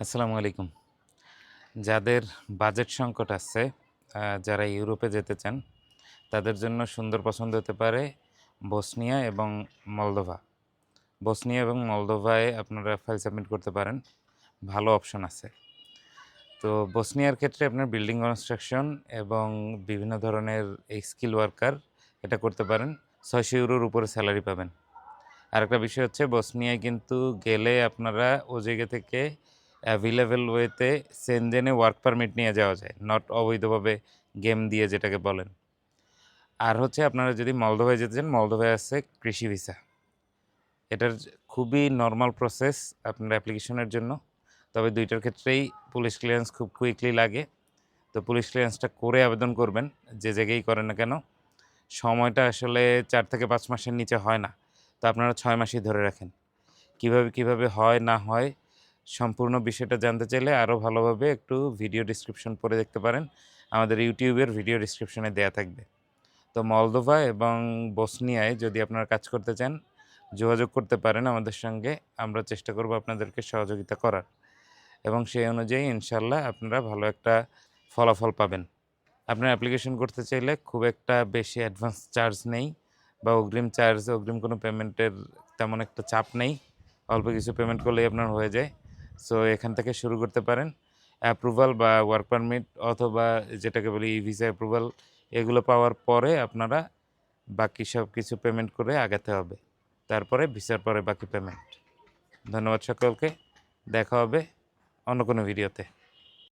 আসসালামু আলাইকুম। যাদের বাজেট সংকট আছে যারা ইউরোপে যেতে চান, তাদের জন্য সুন্দর পছন্দ হতে পারে বসনিয়া এবং মলদোভা। বসনিয়া এবং মলদোভায় আপনারা ফাইল সাবমিট করতে পারেন, ভালো অপশন আছে। তো বসনিয়ার ক্ষেত্রে আপনার বিল্ডিং কনস্ট্রাকশন এবং বিভিন্ন ধরনের এই স্কিল ওয়ার্কার এটা করতে পারেন, ছয়শো ইউরোর উপরে স্যালারি পাবেন। আরেকটা বিষয় হচ্ছে, বসনিয়ায় কিন্তু গেলে আপনারা ও জায়গা থেকে অ্যাভেলেবেল ওয়েতে সেনজেনে ওয়ার্ক পারমিট নিয়ে যাওয়া যায়। নট অবৈধভাবে গেম দিয়ে যেটাকে বলেন। আর হচ্ছে আপনারা যদি মলদোভায় যেতে চান, মলদোভায় আছে কৃষি ভিসা এটার খুবই নর্মাল প্রসেস আপনার অ্যাপ্লিকেশনের জন্য। তবে দুইটার ক্ষেত্রেই পুলিশ ক্লিয়ারেন্স খুব কুইকলি লাগে। তো পুলিশ ক্লিয়ারেন্সটা করে আবেদন করবেন, যে জায়গায় করেন না কেন। সময়টা আসলে চার থেকে পাঁচ মাসের নিচে হয় না। তো আপনারা ছয় মাসই ধরে রাখেন। কীভাবে কীভাবে হয়, না হয় সম্পূর্ণ বিষয়টা জানতে চাইলে আরও ভালোভাবে একটু ভিডিও ডিসক্রিপশন পড়ে দেখতে পারেন। আমাদের ইউটিউবের ভিডিও ডিসক্রিপশনে দেয়া থাকবে। তো মলদোভা এবং বসনিয়ায় যদি আপনারা কাজ করতে চান, যোগাযোগ করতে পারেন আমাদের সঙ্গে। আমরা চেষ্টা করব আপনাদেরকে সহযোগিতা করার। এবং সেই অনুযায়ী ইনশাল্লাহ আপনারা ভালো একটা ফলাফল পাবেন। আপনার অ্যাপ্লিকেশন করতে চাইলে খুব একটা বেশি অ্যাডভান্স চার্জ নেই বা অগ্রিম চার্জ অগ্রিম কোনো পেমেন্টের তেমন একটা চাপ নেই। অল্প কিছু পেমেন্ট করলেই আপনার হয়ে যায়। সো এখান থেকে শুরু করতে পারেন। অ্যাপ্রুভাল বা ওয়ার্ক পারমিট অথবা যেটাকে বলি ই ভিসা অ্যাপ্রুভাল এগুলো পাওয়ার পরে আপনারা বাকি সব কিছু পেমেন্ট করে আগাতে হবে। তারপরে ভিসার পরে বাকি পেমেন্ট ধন্যবাদ সকলকে। দেখা হবে অন্য কোনো ভিডিওতে